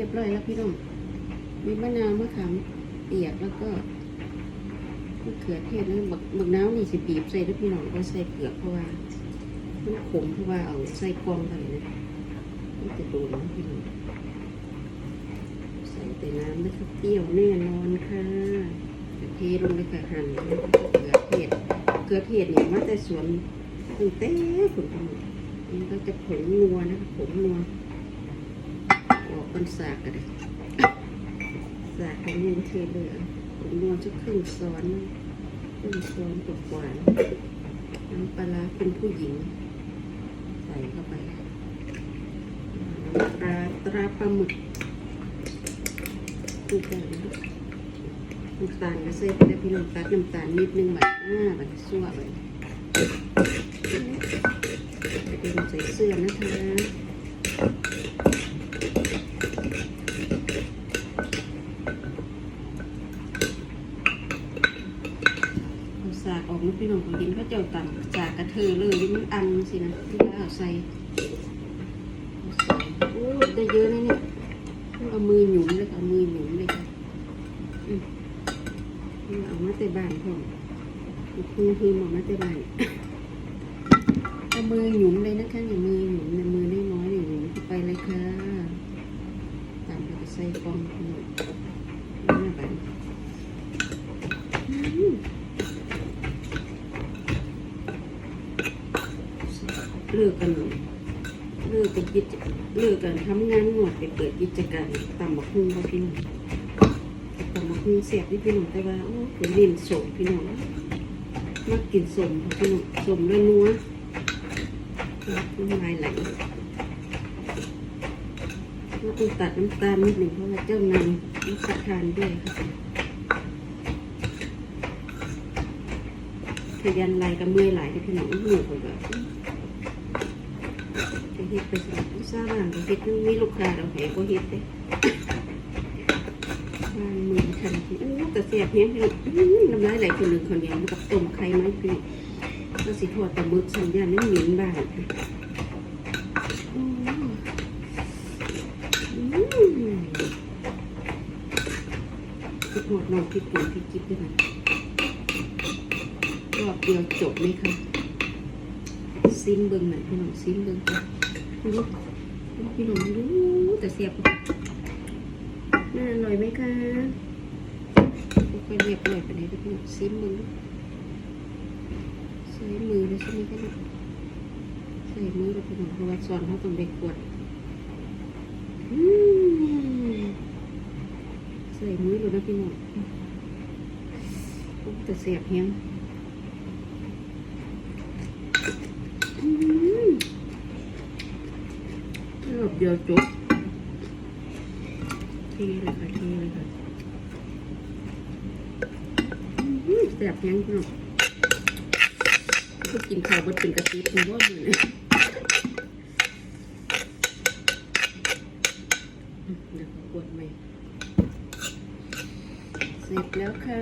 รียบร้อยแล้วพี่น้องมีมะนาวมะขามเปียกแล้วก็มะเขือเทศแล้วบักบักน้าวนี่สิบีบใส่แล้วพี่น้องก็ใส่เปลือกเพราะว่ามันขมเพราะว่าเอาใส่กล่องไปนะมันจะโดนนะพี่น้องใส่แต่น้ำนะคะเปรี้ยวแน่นอนค่ะเทลงไปค่ะหั่นเกลือเทศเกลือเทศเนี่ยมาแต่สวนตั้งแต่ผลผลิตนี่ก็จะผงนัวนะคะผงนัว ออกกันสากกันเลยสากกันยังเทเหลือผมนวลจะครึ่งซ้อนครึ่งซ้อนกว่าๆน้ำปลาเป็นผู้หญิง ใส่เข้าไปน้ำปลาตราปลาหมึกน้ำตาลน้ำตาลก็ใส่ไปได้พี่น้ำตาลน้ำตาลนิดนึงแบบอ่าแบบซั่วแบบไปเดินใส่เสื้อนะคะเอาสากออกมา พี่น้องของดินเขาเจ้าต่ำจากกระเทอเลยมันอันสินะที่ว่าเอาใส่โอ้ได้เยอะนะเนี่ยเอามือหยุมเลยค่ะเอามือหยุมเลยค่ะอืมเอามาแต่บ้านพ่อคือคือหมอมาแต่บ้านเอามือหยุมเลยนะคะอย่ามือหยุมนะมือน้อยๆอย่างหยุมเข้ไปเลยค่ะตามไปใส่กองพี่น้องหนี่นะบ้านอืม เลิกกันเลิกกันกิจเลิกกันทำงานหมดไปเปิดกิจการตำบักหุ่งเขาพี่น้องตำบักหุ่งเสียบที่พี่น้องแต่ว่าโอ้เป็นดินสมพี่น้องมักกินสมค่ะพี่น้องสมแล้วนัวน้ำลายไหลแล้วต้องตัดน้ำตาลนิดหนึ่งเพราะว่าเจ้านายรับประทานด้วยค่ะ ขยันไหลกับเมื่อยไหลที่พี่น้องเหนื่อยกว่าแบบไปเฮ็ดไปสมัครผู้สร้างร้านก็เฮ็ดมันมีลูกค้าเราให้ก็เฮ็ดเด้วางมือทันทีอู้แต่เสียบเนี้ยพี่น้ำลายไหลคนหนึ่งคนเดียวมันกับต้มไข่ไม้พี่ก็สิทอดแต่มึกสัญญาณนั่หม็นบ้างอืมอืมคิดหดนองคิดคิดจิ๊บด้วยนะ เดียวจบไหมคะซิมเบิ้งหน่อยพี่น้องซิมเบิ้งก่อนดูพี่น้องดูแต่เสียบน่าอร่อยไหมคะค่อยๆเรียบร้อยไปเลยพี่น้องซิมเบิ้งใส่มือเลยใช่ไหมคะเนี่ยใส่มือเลยพี่น้องเพราะว่าสอนเขาต้องไปขวดอืมใส่มือเลยนะพี่น้องโอ้แต่เสียบแฮง อืมรอบ เดียวจบเทีเลยค่ะเทีเลยค่ะอืมแสบยังพี่น้องก็กินข้าวบดเป็นกะทิเป็นบ่อยู่เลยอืมเดี๋ยวขอกดใหม่เสร็จแล้วค่ะ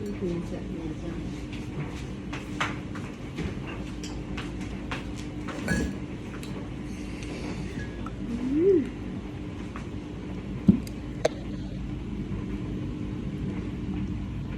นี่คือจะเนี่ยจ้ะ